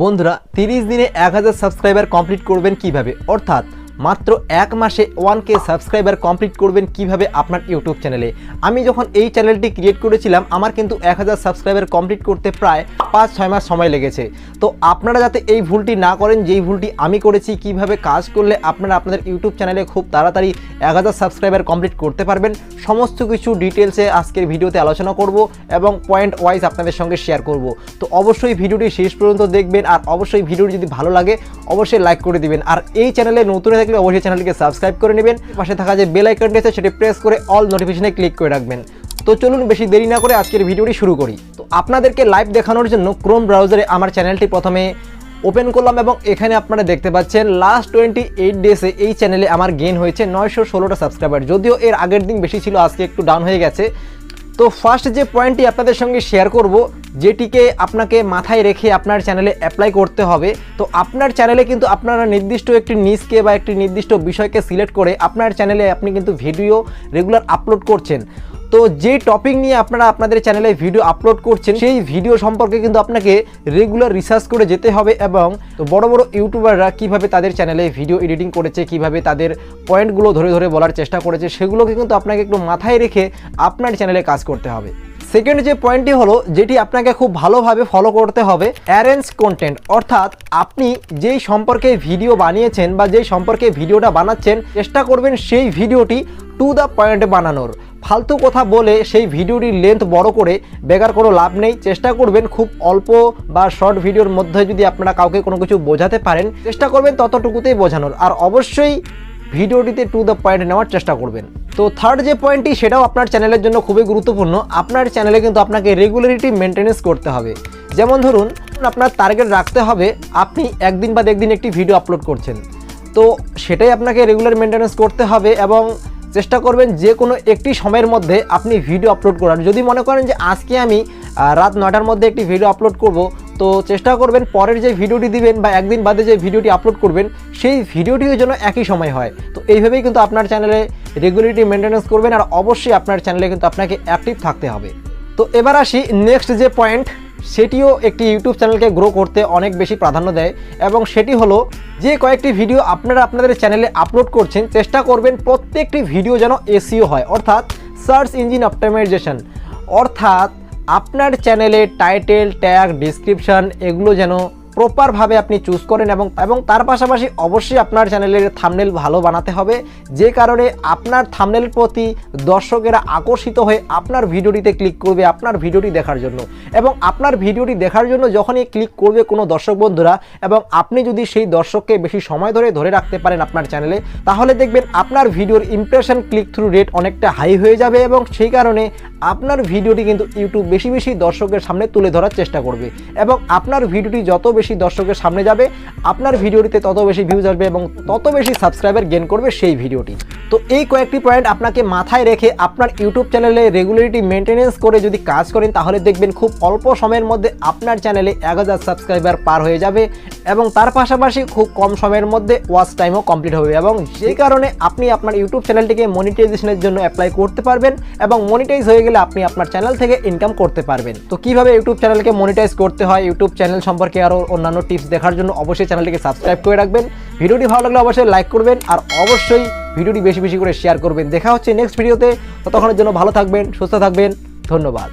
বন্ধুরা তিরিশ দিনে এক হাজার সাবস্ক্রাইবার কমপ্লিট করবেন কীভাবে? অর্থাৎ মাত্র এক মাসে ওয়ান কে সাবস্ক্রাইবার কমপ্লিট করবেন কীভাবে আপনার ইউটিউব চ্যানেলে। আমি যখন এই চ্যানেলটি ক্রিয়েট করেছিলাম, আমার কিন্তু এক হাজার সাবস্ক্রাইবার কমপ্লিট করতে প্রায় পাঁচ, ছয় মাস সময় লেগেছে। তো আপনারা যাতে এই ভুলটি না করেন, যেই ভুলটি আমি করেছি, কীভাবে কাজ করলে আপনারা আপনাদের ইউটিউব চ্যানেলে খুব তাড়াতাড়ি এক হাজার সাবস্ক্রাইবার কমপ্লিট করতে পারবেন, সমস্ত কিছু ডিটেলসে আজকের ভিডিওতে আলোচনা করব এবং পয়েন্ট ওয়াইজ আপনাদের সঙ্গে শেয়ার করব। তো অবশ্যই ভিডিওটি শেষ পর্যন্ত দেখবেন, আর অবশ্যই ভিডিওটি যদি ভালো লাগে, অবশ্যই লাইক করে দিবেন। আর এই চ্যানেলে নতুন থাকলে অবশ্যই চ্যানেলটিকে সাবস্ক্রাইব করে নেবেন। পাশে থাকা যে বেল আইকনটি আছে সেটি প্রেস করে অল নোটিফিকেশনে ক্লিক করে রাখবেন। তো চলুন বেশি দেরি না করে আজকের ভিডিওটি শুরু করি। তো আপনাদেরকে লাইভ দেখানোর জন্য ক্রোম ব্রাউজারে আমার চ্যানেলটি প্রথমে ওপেন করলাম এবং এখানে আপনারা দেখতে পাচ্ছেন লাস্ট টোয়েন্টি এইট ডেসে এই চ্যানেলে আমার গেন হয়েছে নয়শো ষোলোটা সাবস্ক্রাইবার যদিও এর আগের দিন বেশি ছিল, আজকে একটু ডাউন হয়ে গেছে। তো ফার্স্ট যে পয়েন্টটি আপনাদের সঙ্গে শেয়ার করব, যেটিকে আপনাকে মাথায় রেখে আপনার চ্যানেলে অ্যাপ্লাই করতে হবে, তো আপনার চ্যানেলে কিন্তু আপনারা নির্দিষ্ট একটি নিজকে বা একটি নির্দিষ্ট বিষয়কে সিলেক্ট করে আপনার চ্যানেলে আপনি কিন্তু ভিডিও রেগুলার আপলোড করছেন। তো যে টপিক নিয়ে আপনারা আপনাদের চ্যানেলে ভিডিও আপলোড করছেন, সেই ভিডিও সম্পর্কে কিন্তু আপনাকে রেগুলার রিসার্চ করে যেতে হবে এবং তো বড় বড় ইউটিউবাররা কীভাবে তাদের চ্যানেলে ভিডিও এডিটিং করেছে, কীভাবে তাদের পয়েন্টগুলো ধরে ধরে বলার চেষ্টা করেছে, সেগুলোকে কিন্তু আপনাকে একটু মাথায় রেখে আপনার চ্যানেলে কাজ করতে হবে। সেকেন্ড যে পয়েন্টটি হলো, যেটি আপনাকে খুব ভালোভাবে ফলো করতে হবে অ্যারেঞ্জ কন্টেন্ট অর্থাৎ আপনি যেই সম্পর্কে ভিডিও বানিয়েছেন বা যেই সম্পর্কে ভিডিওটা বানাচ্ছেন, চেষ্টা করবেন সেই ভিডিওটি টু দ্য পয়েন্ট বানানোর। ফালতু কথা বলে সেই ভিডিওটির লেন্থ বড় করে বেকার কোনো লাভ নেই। চেষ্টা করবেন খুব অল্প বা শর্ট ভিডিওর মধ্যে যদি আপনারা কাউকে কোনো কিছু বোঝাতে পারেন, চেষ্টা করবেন ততটুকুতেই বোঝানোর। আর অবশ্যই ভিডিওটিতে টু দ্য পয়েন্ট নেওয়ার চেষ্টা করবেন। তো থার্ড যে পয়েন্টটি সেটাও আপনার চ্যানেলের জন্য খুবই গুরুত্বপূর্ণ। আপনার চ্যানেলে কিন্তু আপনাকে রেগুলারিটি মেনটেনেন্স করতে হবে। যেমন ধরুন, আপনার টার্গেট রাখতে হবে, আপনি একদিন বাদ একদিন একটি ভিডিও আপলোড করছেন। তো সেটাই আপনাকে রেগুলার মেনটেনেন্স করতে হবে এবং চেষ্টা করবেন যে কোনো একটি সময়ের মধ্যে আপনি ভিডিও আপলোড করার। যদি মনে করেন যে আজকে আমি রাত নটার মধ্যে একটি ভিডিও আপলোড করব, তো চেষ্টা করবেন পরের যে ভিডিওটি দিবেন বা একদিন বাদে যে ভিডিওটি আপলোড করবেন, সেই ভিডিওটিও যেন একই সময় হয়। তো এইভাবেই কিন্তু আপনার চ্যানেলে রেগুলারিটি মেনটেন্যান্স করবেন আর অবশ্যই আপনার চ্যানেলে কিন্তু আপনাকে অ্যাক্টিভ থাকতে হবে। তো এবার আসি নেক্সট যে পয়েন্ট সেটিও একটি ইউটিউব চ্যানেলকে গ্রো করতে অনেক বেশি প্রাধান্য দেয় এবং সেটি হলো যে কয়েকটি ভিডিও আপনারা আপনাদের চ্যানেলে আপলোড করছেন, চেষ্টা করবেন প্রত্যেকটি ভিডিও যেন এসিও হয়, অর্থাৎ সার্চ ইঞ্জিন অপটিমাইজেশন অর্থাৎ আপনার চ্যানেলে টাইটেল ট্যাগ ডিসক্রিপশান এগুলো যেন প্রপারভাবে আপনি চুজ করেন এবং এবং তার পাশাপাশি অবশ্যই আপনার চ্যানেলের থামনেল ভালো বানাতে হবে। যে কারণে আপনার থামনেলের প্রতি দর্শকেরা আকর্ষিত হয়ে আপনার ভিডিওটিতে ক্লিক করবে আপনার ভিডিওটি দেখার জন্য। এবং আপনার ভিডিওটি দেখার জন্য যখনই ক্লিক করবে কোনো দর্শক বন্ধুরা এবং আপনি যদি সেই দর্শককে বেশি সময় ধরে ধরে রাখতে পারেন আপনার চ্যানেলে তাহলে দেখবেন আপনার ভিডিওর ইমপ্রেশন ক্লিক থ্রু রেট অনেকটা হাই হয়ে যাবে এবং সেই কারণে আপনার ভিডিওটি কিন্তু ইউটিউব বেশি বেশি দর্শকের সামনে তুলে ধরার চেষ্টা করবে। এবং আপনার ভিডিওটি যত বেশি দর্শকের সামনে যাবে। আপনার ভিডিওটিতে তত বেশি ভিউজ আসবে এবং তত বেশি সাবস্ক্রাইবার গেন করবে সেই ভিডিওটি। তো এই কয়েকটি পয়েন্ট আপনাকে মাথায় রেখে আপনার ইউটিউব চ্যানেলে রেগুলারিটি মেনটেনেন্স করে যদি কাজ করেন, তাহলে দেখবেন খুব অল্প সময়ের মধ্যে আপনার চ্যানেলে এক হাজার সাবস্ক্রাইবার পার হয়ে যাবে এবং তার পাশাপাশি খুব কম সময়ের মধ্যে ওয়াচ টাইমও কমপ্লিট হবে এবং সেই কারণে আপনি আপনার ইউটিউব চ্যানেলটিকে মনিটাইজেশনের জন্য অ্যাপ্লাই করতে পারবেন এবং মনিটাইজ হয়ে গেলে আপনি আপনার চ্যানেল থেকে ইনকাম করতে পারবেন। তো কীভাবে ইউটিউব চ্যানেলকে মনিটাইজ করতে হয়, ইউটিউব চ্যানেল সম্পর্কে আরও অন্যান্য টিপস দেখার জন্য অবশ্যই চ্যানেলটিকে সাবস্ক্রাইব করে রাখবেন। ভিডিওটি ভালো লাগলে অবশ্যই লাইক করবেন আর অবশ্যই ভিডিওটি বেশি বেশি করে শেয়ার করবেন। দেখা হচ্ছে নেক্সট ভিডিওতে ততক্ষণের জন্য ভালো থাকবেন, সুস্থ থাকবেন। ধন্যবাদ।